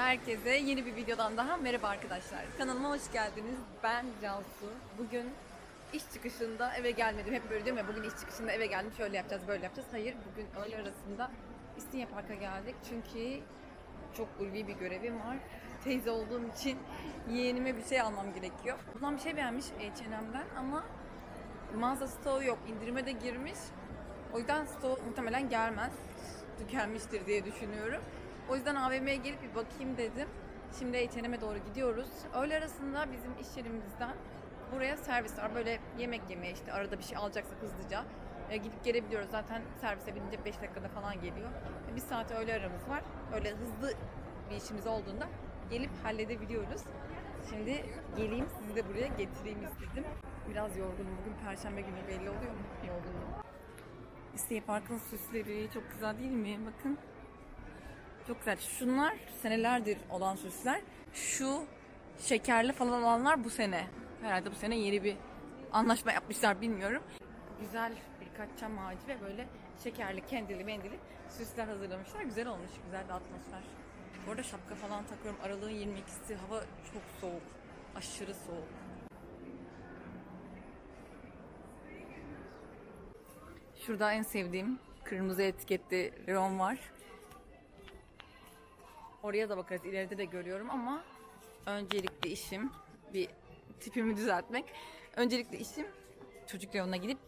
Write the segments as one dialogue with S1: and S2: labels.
S1: Herkese yeni bir videodan daha merhaba arkadaşlar. Kanalıma hoş geldiniz. Ben Cansu. Bugün iş çıkışında eve gelmedim. Hep böyle diyorum ya bugün iş çıkışında eve geldim. Şöyle yapacağız, böyle yapacağız. Hayır, bugün öğle arasında İstinye Park'a geldik. Çünkü çok ulvi bir görevim var. Teyze olduğum için yeğenime bir şey almam gerekiyor. Buradan bir şey beğenmiş H&M'den ama mağaza stoğu yok. İndirime de girmiş. O yüzden stoğu muhtemelen gelmez. Tükenmiştir diye düşünüyorum. O yüzden AVM'ye gelip bir bakayım dedim. Şimdi H&M'e doğru gidiyoruz. Öğle arasında bizim iş yerimizden buraya servis var. Böyle yemek yemeye işte arada bir şey alacaksak hızlıca e, gidip gelebiliyoruz. Zaten servise binince 5 dakikada falan geliyor. E, bir saat öğle aramız var. Öyle hızlı bir işimiz olduğunda gelip halledebiliyoruz. Şimdi geleyim sizi de buraya getireyim istedim. Biraz yorgunum. Bugün perşembe günü belli oluyor mu yorgunluğum? İsteği Park'ın süsleri çok güzel değil mi? Bakın. Çok güzel. Şunlar senelerdir olan süsler. Şu şekerli falan olanlar bu sene. Herhalde bu sene yeni bir anlaşma yapmışlar bilmiyorum. Güzel birkaç çam ağacı ve böyle şekerli, kendili, mendili süsler hazırlamışlar. Güzel olmuş, güzel bir atmosfer. Bu arada şapka falan takıyorum. Aralığın 22'si. Hava çok soğuk. Aşırı soğuk. Şurada en sevdiğim kırmızı etiketli reyon var. Oraya da bakarız. İleride de görüyorum ama öncelikli işim bir tipimi düzeltmek. Öncelikli işim çocuk reyonuna gidip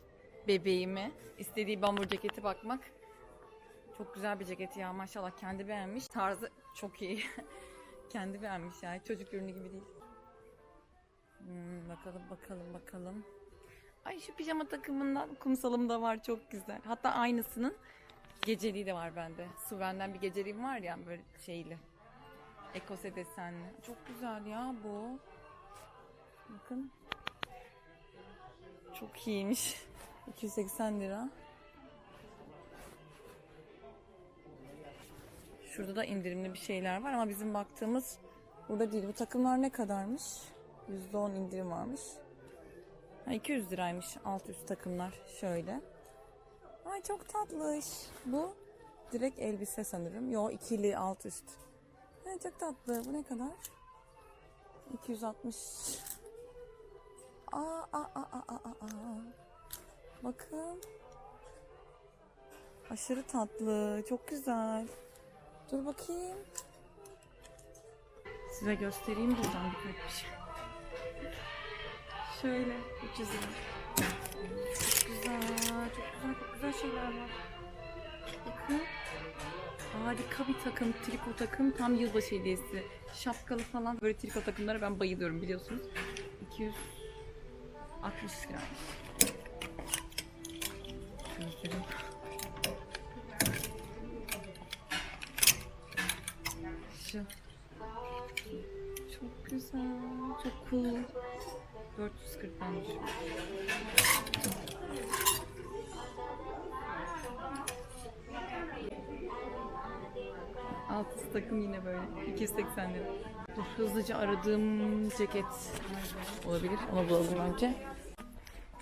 S1: bebeğime istediği bambur ceketi bakmak. Çok güzel bir ceket ya maşallah kendi beğenmiş. Tarzı çok iyi. kendi beğenmiş yani çocuk ürünü gibi değil. Hmm, bakalım bakalım bakalım. Ay şu pijama takımından kumsalım da var çok güzel. Hatta aynısının geceliği de var bende. Suven'den bir geceliğim var ya böyle şeyli. Ekose desenli. Çok güzel ya bu. Bakın. Çok iyiymiş. 280 lira. Şurada da indirimli bir şeyler var ama bizim baktığımız burada değil. Bu takımlar ne kadarmış? %10 indirim varmış. Ha, 200 liraymış alt üst takımlar şöyle. Ay çok tatlış. Bu direkt elbise sanırım. Yo ikili alt üst. Ay çok tatlı. Bu ne kadar? 260. Aa, aa, aa, aa, aa. Bakın. Aşırı tatlı. Çok güzel. Dur bakayım. Size göstereyim buradan bir şey. Şöyle 300 lira. Çok güzel, çok güzel, çok güzel şeyler var. Bakın. Harika bir takım, triko takım. Tam yılbaşı hediyesi. Şapkalı falan. Böyle triko takımlara ben bayılıyorum biliyorsunuz. 260 lira. Şu. Çok güzel, çok cool. 440 bence. Altısı takım yine böyle. 280 lira. Dur, hızlıca aradığım ceket olabilir. Onu bulalım önce.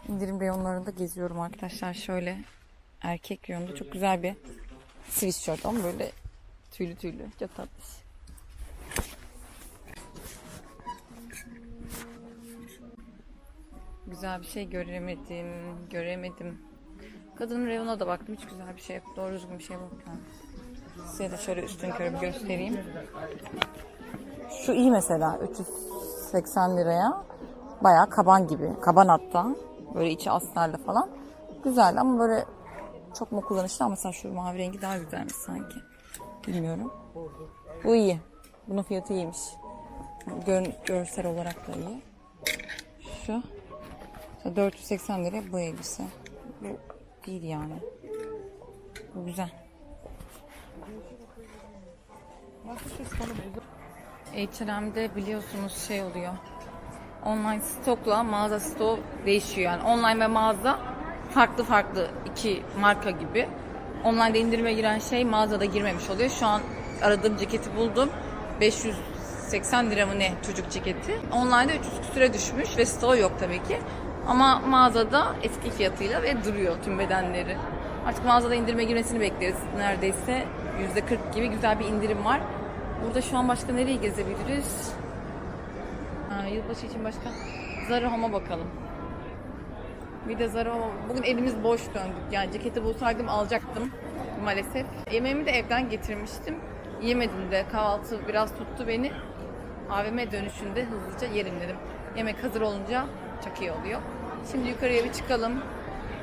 S1: İndirim reyonlarında geziyorum arkadaşlar. Şöyle erkek reyonunda çok güzel bir sweatshirt ama böyle tüylü tüylü. Çok tatlış. Güzel bir şey göremedim. Göremedim. Kadın reyona da baktım. Hiç güzel bir şey yok. Doğru düzgün bir şey yok. Size de şöyle üstün körü göstereyim. Şu iyi mesela. 380 liraya. Bayağı kaban gibi. Kaban hatta. Böyle içi astarlı falan. Güzel ama böyle çok mu kullanışlı ama mesela şu mavi rengi daha güzelmiş sanki. Bilmiyorum. Bu iyi. Bunun fiyatı iyiymiş. Gör, görsel olarak da iyi. Şu. 480 lira bu elbise. Bu değil yani. Bu güzel. H&M'de biliyorsunuz şey oluyor. Online stokla mağaza stok değişiyor yani. Online ve mağaza farklı farklı iki marka gibi. Online'da indirime giren şey mağazada girmemiş oluyor. Şu an aradığım ceketi buldum. 580 lira mı ne çocuk ceketi. Online'da 300 küsüre düşmüş ve stoğu yok tabii ki. Ama mağazada eski fiyatıyla ve duruyor tüm bedenleri. Artık mağazada indirime girmesini bekleriz. Neredeyse %40 gibi güzel bir indirim var. Burada şu an başka nereyi gezebiliriz? Ha, yılbaşı için başka Zara Home'a bakalım. Bir de Zara. Bugün elimiz boş döndük. Yani ceketi bulsaydım alacaktım maalesef. Yemeğimi de evden getirmiştim. Yemedim de kahvaltı biraz tuttu beni. AVM dönüşünde hızlıca yerim dedim. Yemek hazır olunca çok iyi oluyor. Şimdi yukarıya bir çıkalım.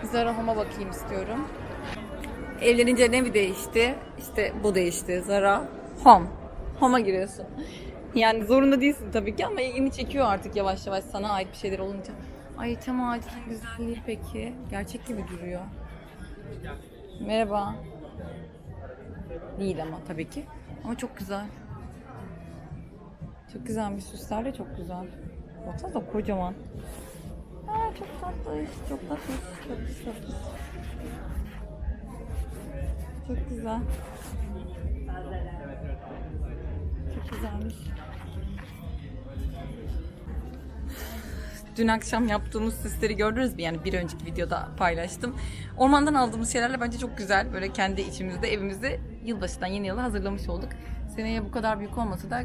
S1: Zara Home'a bakayım istiyorum. Evlenince ne bir değişti? İşte bu değişti. Zara Home. Home'a giriyorsun. Yani zorunda değilsin tabii ki ama ilgini çekiyor artık yavaş yavaş sana ait bir şeyler olunca. Ay tam ağacının güzelliği peki. Gerçek gibi duruyor. Merhaba. Değil ama tabii ki. Ama çok güzel. Çok güzelmiş süsler de çok güzel. Baksana da kocaman. Aa, çok tatlı, çok tatlı, çok tatlı. Çok güzel. Güzelmiş. Dün akşam yaptığımız süsleri gördünüz mü? Yani bir önceki videoda paylaştım. Ormandan aldığımız şeylerle bence çok güzel. Böyle kendi içimizde, evimizde yılbaşından yeni yıla hazırlamış olduk. Seneye bu kadar büyük olmasa da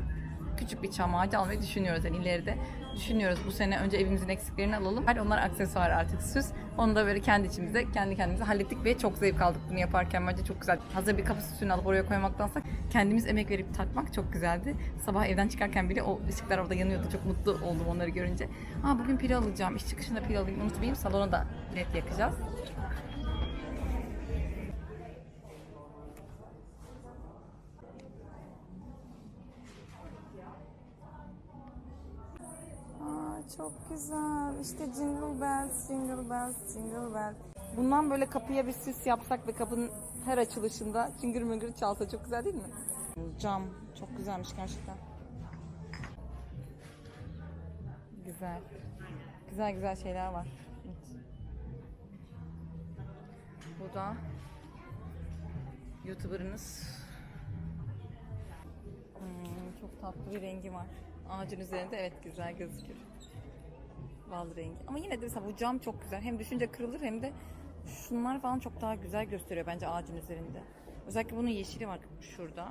S1: küçük bir çam ağacı almayı düşünüyoruz yani ileride. Düşünüyoruz bu sene önce evimizin eksiklerini alalım. Her onlar aksesuar artık süs. Onu da böyle kendi içimizde, kendi kendimize hallettik ve çok zevk aldık bunu yaparken. Bence çok güzel. Hazır bir kapı süsünü alıp oraya koymaktansa kendimiz emek verip takmak çok güzeldi. Sabah evden çıkarken bile o ışıklar orada yanıyordu. Çok mutlu oldum onları görünce. Aa bugün pil alacağım. İş çıkışında pil alayım. Unutmayayım. Salona da led yakacağız. Güzel. İşte jingle bells, jingle bells, jingle bells. Bundan böyle kapıya bir süs yapsak ve kapının her açılışında çıngır mıngır çalsa çok güzel değil mi? Cam çok güzelmiş gerçekten. Güzel. Güzel güzel şeyler var. Bu da YouTuber'ınız. Hmm, çok tatlı bir rengi var. Ağacın üzerinde evet güzel gözüküyor. Bal rengi. Ama yine de mesela bu cam çok güzel. Hem düşünce kırılır hem de şunlar falan çok daha güzel gösteriyor bence ağacın üzerinde. Özellikle bunun yeşili var şurada.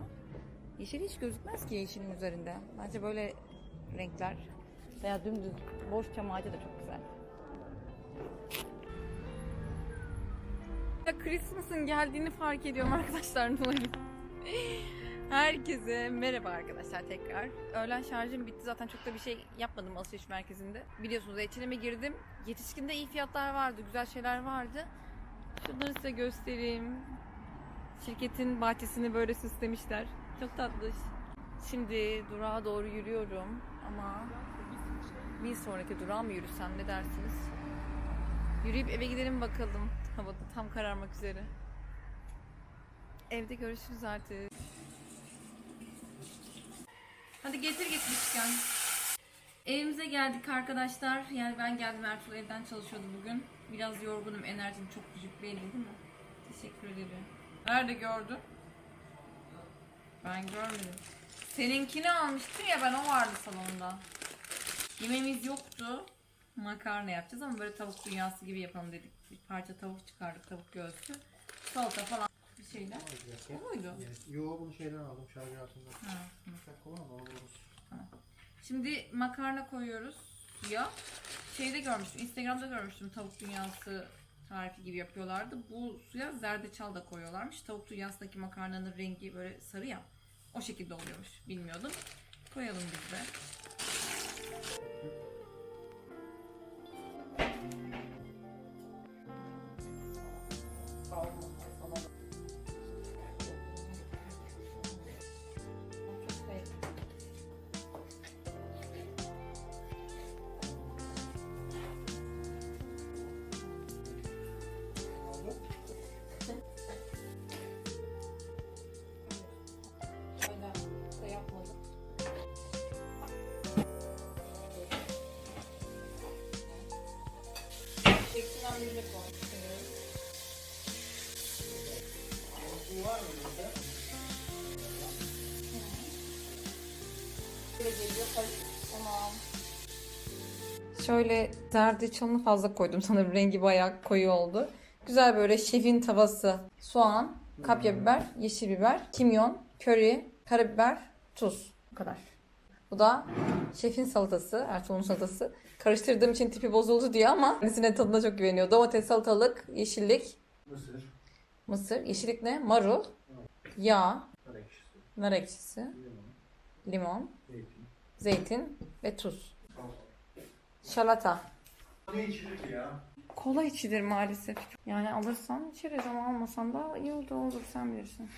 S1: Yeşil hiç gözükmez ki yeşilin üzerinde. Bence böyle renkler veya dümdüz boş çam ağacı da çok güzel. Ya Christmas'ın geldiğini fark ediyorum arkadaşlar. Herkese merhaba arkadaşlar tekrar. Öğlen şarjım bitti zaten çok da bir şey yapmadım alışveriş merkezinde. Biliyorsunuz H&M'e girdim. Yetişkinde iyi fiyatlar vardı, güzel şeyler vardı. Şunları size göstereyim. Şirketin bahçesini böyle süslemişler. Çok tatlı. Şimdi durağa doğru yürüyorum ama bir sonraki durağa mı yürüsem ne dersiniz? Yürüyüp eve gidelim bakalım. Havada tam kararmak üzere. Evde görüşürüz artık. Hadi getir getirmişken. Evimize geldik arkadaşlar. Yani ben geldim Ertuğrul evden çalışıyordu bugün. Biraz yorgunum, enerjim çok düşük belli değil mi? Teşekkür ederim. Nerede gördün? Ben görmedim. Seninkini almıştın ya ben o vardı salonda. Yemeğimiz yoktu. Makarna yapacağız ama böyle tavuk dünyası gibi yapalım dedik. Bir parça tavuk çıkardık, tavuk göğsü. Salata falan şeyler. Bu muydu?
S2: Yo bunu şeyden aldım şarj altında.
S1: Ha, hı.
S2: Çok kolay mı? Olur.
S1: Şimdi makarna koyuyoruz suya. Şeyde görmüştüm, Instagram'da görmüştüm tavuk dünyası tarifi gibi yapıyorlardı. Bu suya zerdeçal da koyuyorlarmış. Tavuk dünyasındaki makarnanın rengi böyle sarı ya. O şekilde oluyormuş. Bilmiyordum. Koyalım biz de. Şöyle zerdeçalını fazla koydum sanırım rengi bayağı koyu oldu. Güzel böyle şefin tavası. Soğan, kapya biber, yeşil biber, kimyon, köri, karabiber, tuz. Bu kadar. Bu da şefin salatası, Ertuğrul'un salatası. Karıştırdığım için tipi bozuldu diyor ama kendisine tadına çok güveniyor. Domates, salatalık, yeşillik,
S2: Mısır.
S1: mısır. Yeşillik ne? Marul, yağ,
S2: Nar ekşisi.
S1: nar ekşisi,
S2: Limon.
S1: limon,
S2: Zeytin.
S1: zeytin ve tuz. Şalata.
S2: Ne içilir ki ya?
S1: Kola içilir maalesef. Yani alırsan içeriz ama almasan da iyi olur olur sen bilirsin.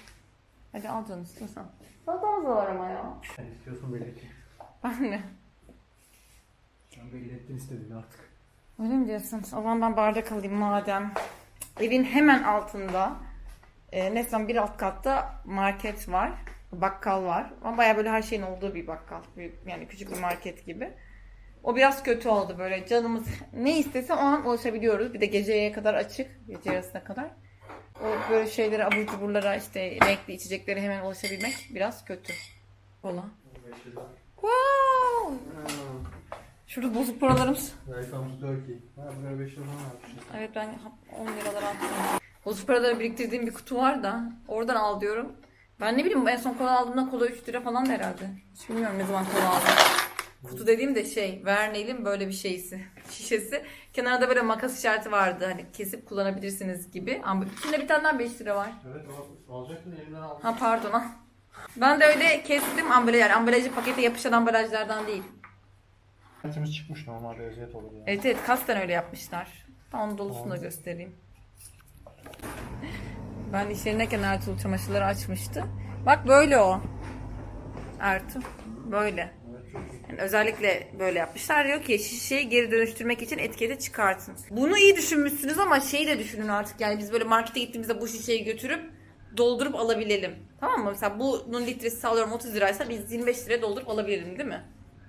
S1: Hadi al canım istiyorsan. Salatamız da var ama ya.
S2: Sen istiyorsun belli ki.
S1: Ben de.
S2: Sen belli ettin istediğini artık.
S1: Öyle mi diyorsun? O zaman ben bardak alayım madem. Evin hemen altında e, Neslan bir alt katta market var. Bakkal var. Ama baya böyle her şeyin olduğu bir bakkal. Büyük, yani küçük bir market gibi. O biraz kötü oldu böyle. Canımız ne istese o an ulaşabiliyoruz. Bir de geceye kadar açık. Gece yarısına kadar. O böyle şeylere, abur cuburlara, işte renkli içeceklere hemen ulaşabilmek biraz kötü. Kola. Wow! Şurada bozuk paralarımız.
S2: Welcome to Turkey. Ha buraya 5 lira falan almışsın.
S1: Evet ben 10 liralar attım. Bozuk paraları biriktirdiğim bir kutu var da oradan al diyorum. Ben ne bileyim en son kola aldığımda kola 3 lira falan herhalde. Hiç bilmiyorum ne zaman kola aldım. Kutu dediğim de şey Vernel'in böyle bir şeysi. Şişesi. Kenarda böyle makas işareti vardı. Hani kesip kullanabilirsiniz gibi. Ama içinde bir tane daha 5 lira var.
S2: Evet al, alacaktın elimden aldın.
S1: Ha pardon ha. Ben de öyle kestim ambalaj. Yani ambalajı pakete yapışan ambalajlardan değil.
S2: Etimiz çıkmış normalde eziyet olur ya.
S1: Evet evet kasten öyle yapmışlar. Onun dolusunu da göstereyim. Ben iş yerindeyken Ertuğrul çamaşırları açmıştı. Bak böyle o. Ertuğ. Böyle. Yani özellikle böyle yapmışlar. Diyor ki şişeyi geri dönüştürmek için etiketi çıkartın. Bunu iyi düşünmüşsünüz ama şeyi de düşünün artık. Yani biz böyle markete gittiğimizde bu şişeyi götürüp doldurup alabilelim. Tamam mı? Mesela bunun litresi sağlıyorum 30 liraysa biz 25 liraya doldurup alabilirim değil mi?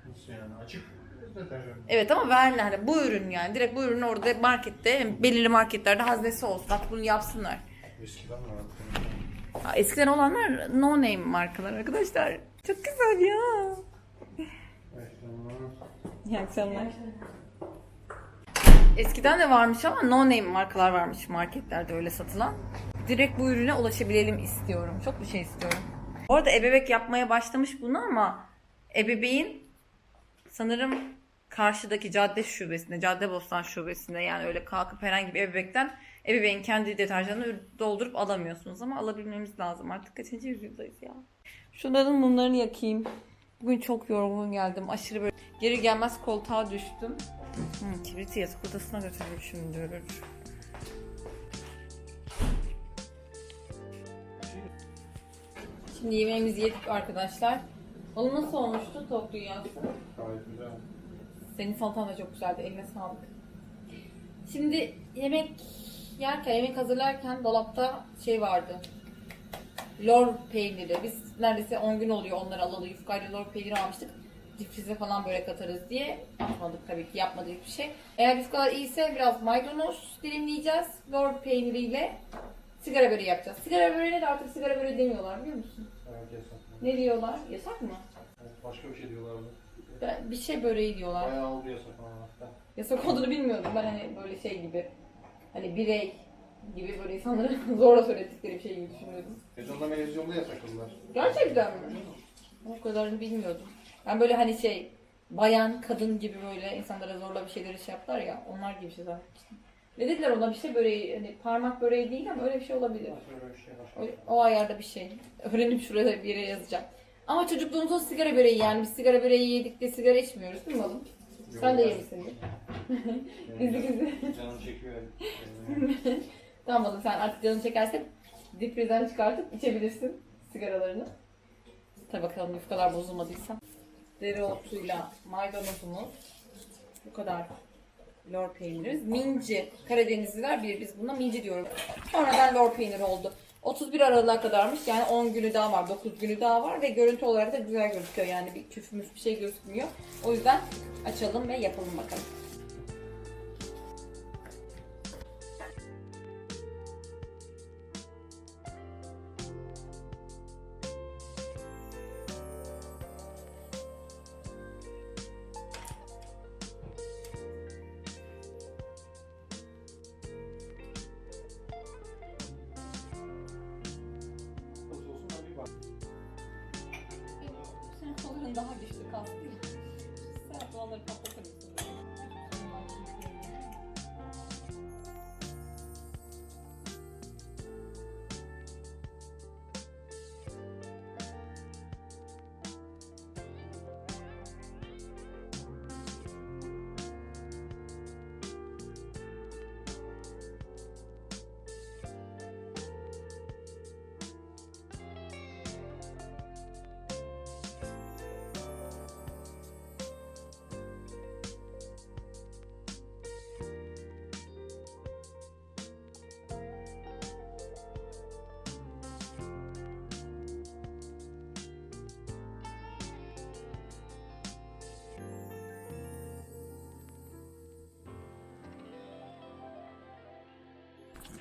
S2: Nasıl yani açık deterjan.
S1: Evet ama Verne hani bu ürün yani direkt bu ürün orada markette belirli marketlerde haznesi olsun. Bak bunu yapsınlar.
S2: Eskiden
S1: eskiden olanlar no name markalar arkadaşlar. Çok güzel ya. İyi akşamlar. Eskiden de varmış ama no name markalar varmış marketlerde öyle satılan. Direkt bu ürüne ulaşabilelim istiyorum. Çok bir şey istiyorum. Bu arada ebebek yapmaya başlamış bunu ama ebeveyn sanırım karşıdaki cadde şubesinde, Caddebostan şubesinde yani öyle kalkıp herhangi bir ebebekten ebeveyn kendi deterjanını doldurup alamıyorsunuz ama alabilmemiz lazım. Artık kaçıncı yüzyıldayız ya. Şunların mumlarını yakayım. Bugün çok yorgun geldim. Aşırı böyle geri gelmez koltuğa düştüm. Hı, kibriti yatak odasına götüreyim şimdi diyor. Şimdi yemeğimizi yedik arkadaşlar. Balı nasıl olmuştu tavuk dünyası?
S2: Gayet güzel.
S1: Senin salatan da çok güzeldi. Eline sağlık. Şimdi yemek yerken, yemek hazırlarken dolapta şey vardı. Lor peyniri. Biz neredeyse 10 gün oluyor onları alalı. Yufkayla lor peyniri almıştık. Difrize falan börek atarız diye. Atmadık tabii ki yapmadık bir şey. Eğer yufkalar iyiyse biraz maydanoz dilimleyeceğiz. Lor peyniriyle sigara böreği yapacağız. Sigara böreğine de artık sigara böreği demiyorlar biliyor musun?
S2: Evet yasak.
S1: Ne diyorlar? Yasak mı?
S2: Evet, başka bir şey diyorlardı.
S1: Ben- Bir şey böreği diyorlar.
S2: Bayağı oldu yasak ama.
S1: Yasak olduğunu bilmiyordum. Ben hani böyle şey gibi hani birey gibi böyle insanlara zorla söylettikleri bir şey gibi düşünüyordum.
S2: Televizyonda televizyonda yasakladılar.
S1: Gerçekten mi? O kadarını bilmiyordum. Ben böyle hani şey bayan, kadın gibi böyle insanlara zorla bir şeyleri şey yaptılar ya onlar gibi şey zannetmiştim. Ne dediler ona bir şey böreği hani parmak böreği değil ama öyle bir şey olabilir.
S2: Şey başka.
S1: O, ayarda bir şey. Öğrenip şuraya bir yere yazacağım. Ama çocukluğumuzun sigara böreği yani biz sigara böreği yedik de sigara içmiyoruz değil mi oğlum? Sen de yemişsindir. Gizli gizli.
S2: Canım çekiyor.
S1: Tamam oğlum sen artık canını çekerse difrizden çıkartıp içebilirsin sigaralarını. Tabi bakalım yufkalar bozulmadıysa. Dereotuyla maydanozumuz. Bu kadar lor peynirimiz. Minci. Karadenizliler bir biz buna minci diyoruz. Sonradan lor peyniri oldu. 31 Aralık'a kadarmış. Yani 10 günü daha var. 9 günü daha var. Ve görüntü olarak da güzel gözüküyor. Yani bir küfümüz bir şey gözükmüyor. O yüzden açalım ve yapalım bakalım. Daha güçlü kastı ya. Sen soğanları patlatır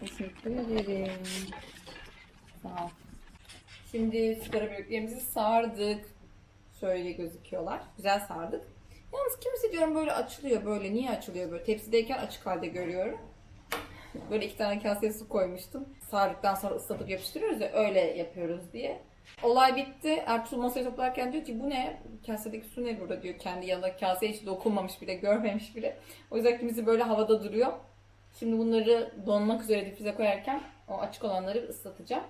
S1: Teşekkür ederim. Sağ ol. Şimdi sigara böreklerimizi sardık. Şöyle gözüküyorlar. Güzel sardık. Yalnız kimisi diyorum böyle açılıyor böyle. Niye açılıyor böyle? Tepsideyken açık halde görüyorum. Böyle iki tane kaseye su koymuştum. Sardıktan sonra ıslatıp yapıştırıyoruz ya öyle yapıyoruz diye. Olay bitti. Ertuğrul masaya toplarken diyor ki bu ne? Kasedeki su ne burada diyor. Kendi yanında kaseye hiç dokunmamış bile, görmemiş bile. O yüzden kimisi böyle havada duruyor. Şimdi bunları donmak üzere difrize koyarken o açık olanları ıslatacağım.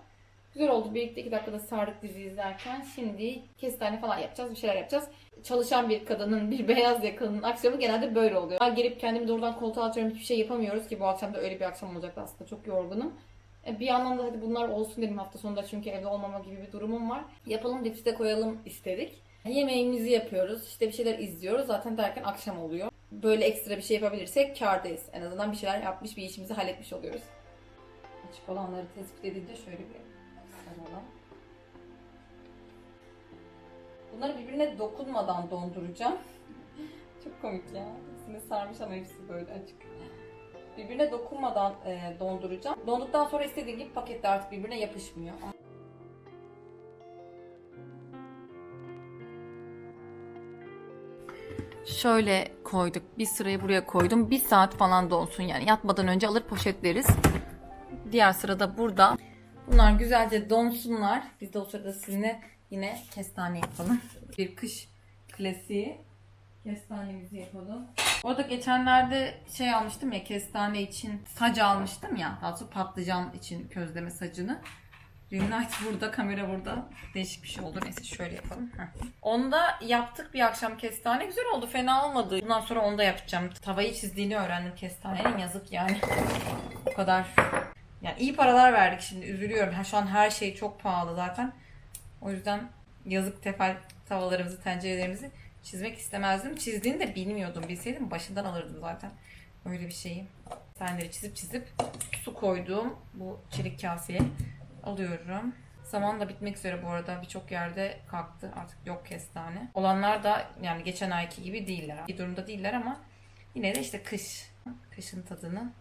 S1: Güzel oldu. Birlikte iki dakikada sardık dizi izlerken. Şimdi kestane falan yapacağız. Bir şeyler yapacağız. Çalışan bir kadının, bir beyaz yakalının aksiyonu genelde böyle oluyor. Ben gelip kendimi doğrudan koltuğa atıyorum. Hiçbir şey yapamıyoruz ki bu akşam da öyle bir akşam olacaktı aslında. Çok yorgunum. E, Bir yandan da hadi bunlar olsun dedim hafta sonunda çünkü evde olmama gibi bir durumum var. Yapalım difrize koyalım istedik. Yemeğimizi yapıyoruz. işte bir şeyler izliyoruz. Zaten derken akşam oluyor. Böyle ekstra bir şey yapabilirsek kârdayız. En azından bir şeyler yapmış, bir işimizi halletmiş oluyoruz. Açık olanları tespit edince şöyle bir saralım. Bunları birbirine dokunmadan donduracağım. Çok komik ya. İkisini sarmış ama hepsi böyle açık. Birbirine dokunmadan e, donduracağım. Donduktan sonra istediğim gibi pakette artık birbirine yapışmıyor. Şöyle koyduk. Bir sırayı buraya koydum. Bir saat falan donsun yani. Yatmadan önce alır poşetleriz. Diğer sırada burada. Bunlar güzelce donsunlar. Biz de o sırada sizinle yine kestane yapalım. Bir kış klasiği. Kestanemizi yapalım. Orada geçenlerde şey almıştım ya kestane için sac almıştım ya. Daha sonra patlıcan için közleme sacını. Ring light burada, kamera burada. Değişik bir şey oldu. Neyse şöyle yapalım. Heh. Onu da yaptık bir akşam kestane. Güzel oldu, fena olmadı. Bundan sonra onu da yapacağım. Tavayı çizdiğini öğrendim kestanenin. Yazık yani. o kadar. Yani iyi paralar verdik şimdi. Üzülüyorum. Ha, Şu an her şey çok pahalı zaten. O yüzden yazık tefal tavalarımızı, tencerelerimizi çizmek istemezdim. Çizdiğini de bilmiyordum. Bilseydim başından alırdım zaten. Öyle bir şeyi. Senleri çizip çizip su koyduğum bu çelik kaseye alıyorum. Zaman da bitmek üzere bu arada. Birçok yerde kalktı. Artık yok kestane. Olanlar da yani geçen ayki gibi değiller. İyi durumda değiller ama yine de işte kış. Kışın tadını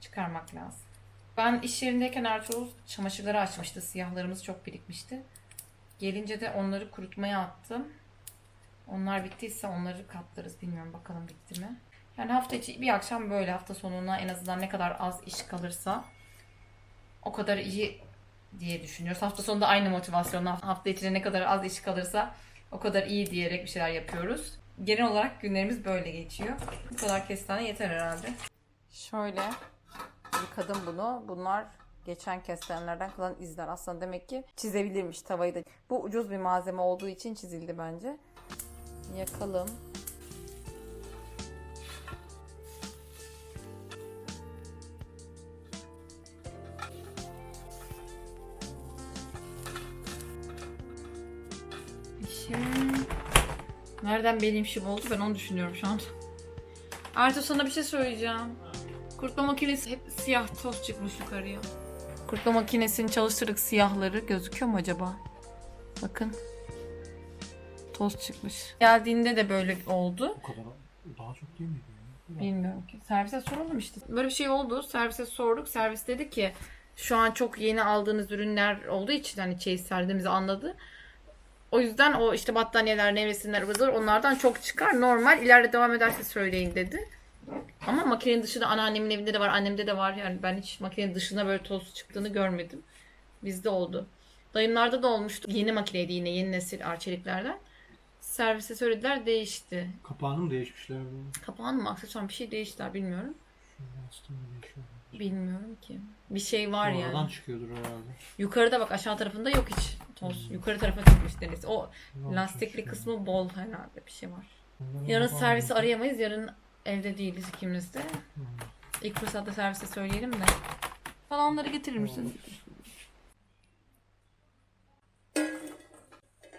S1: çıkarmak lazım. Ben iş yerindeyken Ertuğrul çamaşırları açmıştı. Siyahlarımız çok birikmişti. Gelince de onları kurutmaya attım. Onlar bittiyse onları katlarız. Bilmiyorum bakalım bitti mi. Yani hafta içi bir akşam böyle hafta sonuna en azından ne kadar az iş kalırsa o kadar iyi diye düşünüyoruz. Hafta sonunda aynı motivasyonla hafta içine ne kadar az iş kalırsa o kadar iyi diyerek bir şeyler yapıyoruz. Genel olarak günlerimiz böyle geçiyor. Bu kadar kestane yeter herhalde. Şöyle yıkadım bunu. Bunlar geçen kestanelerden kalan izler. Aslında demek ki çizebilirmiş tavayı da. Bu ucuz bir malzeme olduğu için çizildi bence. Yakalım. Nereden benim işim oldu ben onu düşünüyorum şu an. Artık sana bir şey söyleyeceğim. Kurutma makinesi hep siyah toz çıkmış yukarıya. Kurutma makinesini çalıştırdık siyahları gözüküyor mu acaba? Bakın. Toz çıkmış. Geldiğinde de böyle oldu.
S3: O kadar daha çok değil miydi? ya?
S1: Bilmiyorum ki. Servise soralım işte. Böyle bir şey oldu. Servise sorduk. Servis dedi ki şu an çok yeni aldığınız ürünler olduğu için hani çeyiz serdiğimizi anladı. O yüzden o işte battaniyeler, nevresimler, ıvır zıvır onlardan çok çıkar. Normal. ileride devam ederse söyleyin dedi. Ama makinenin dışında anneannemin evinde de var, annemde de var. Yani ben hiç makinenin dışına böyle toz çıktığını görmedim. Bizde oldu. Dayımlarda da olmuştu. Yeni makineydi yine yeni nesil arçeliklerden. servise söylediler değişti.
S3: Kapağını mı değişmişler? bunun?
S1: Kapağın mı aksesuar bir şey değiştiler bilmiyorum. Bilmiyorum ki. Bir şey var
S3: Sonradan
S1: yani.
S3: çıkıyordur herhalde.
S1: Yukarıda bak aşağı tarafında yok hiç toz. Yukarı tarafa çıkmış deniz. O lastikli kısmı bol herhalde bir şey var. Yarın servisi arayamayız. Yarın evde değiliz ikimiz de.
S3: Hmm.
S1: İlk fırsatta servise söyleyelim de. Falanları getirir misin?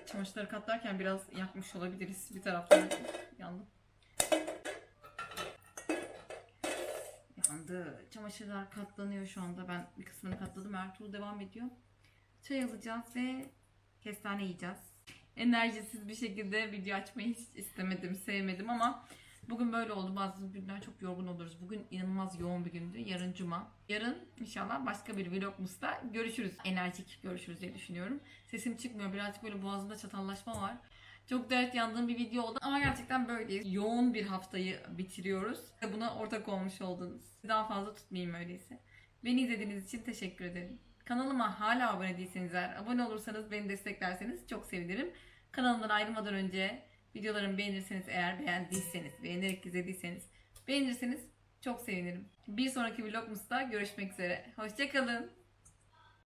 S1: Çamaşırları katlarken biraz yakmış olabiliriz. Bir taraftan yandı. Yandı. Çamaşırlar katlanıyor şu anda. Ben bir kısmını katladım. Ertuğrul devam ediyor. Çay alacağız ve kestane yiyeceğiz. Enerjisiz bir şekilde video açmayı hiç istemedim, sevmedim ama bugün böyle oldu. Bazı günler çok yorgun oluruz. Bugün inanılmaz yoğun bir gündü. Yarın cuma. Yarın inşallah başka bir vlogmus'ta görüşürüz. Enerjik görüşürüz diye düşünüyorum. Sesim çıkmıyor. Birazcık böyle boğazımda çatallaşma var. Çok dert yandığım bir video oldu ama gerçekten böyleyiz. Yoğun bir haftayı bitiriyoruz. Buna ortak olmuş oldunuz. Daha fazla tutmayayım öyleyse. Beni izlediğiniz için teşekkür ederim. Kanalıma hala abone değilseniz eğer abone olursanız beni desteklerseniz çok sevinirim. Kanalımdan ayrılmadan önce videolarımı beğenirseniz eğer beğendiyseniz, beğenerek izlediyseniz beğenirseniz çok sevinirim. Bir sonraki vlogumuzda görüşmek üzere. Hoşçakalın.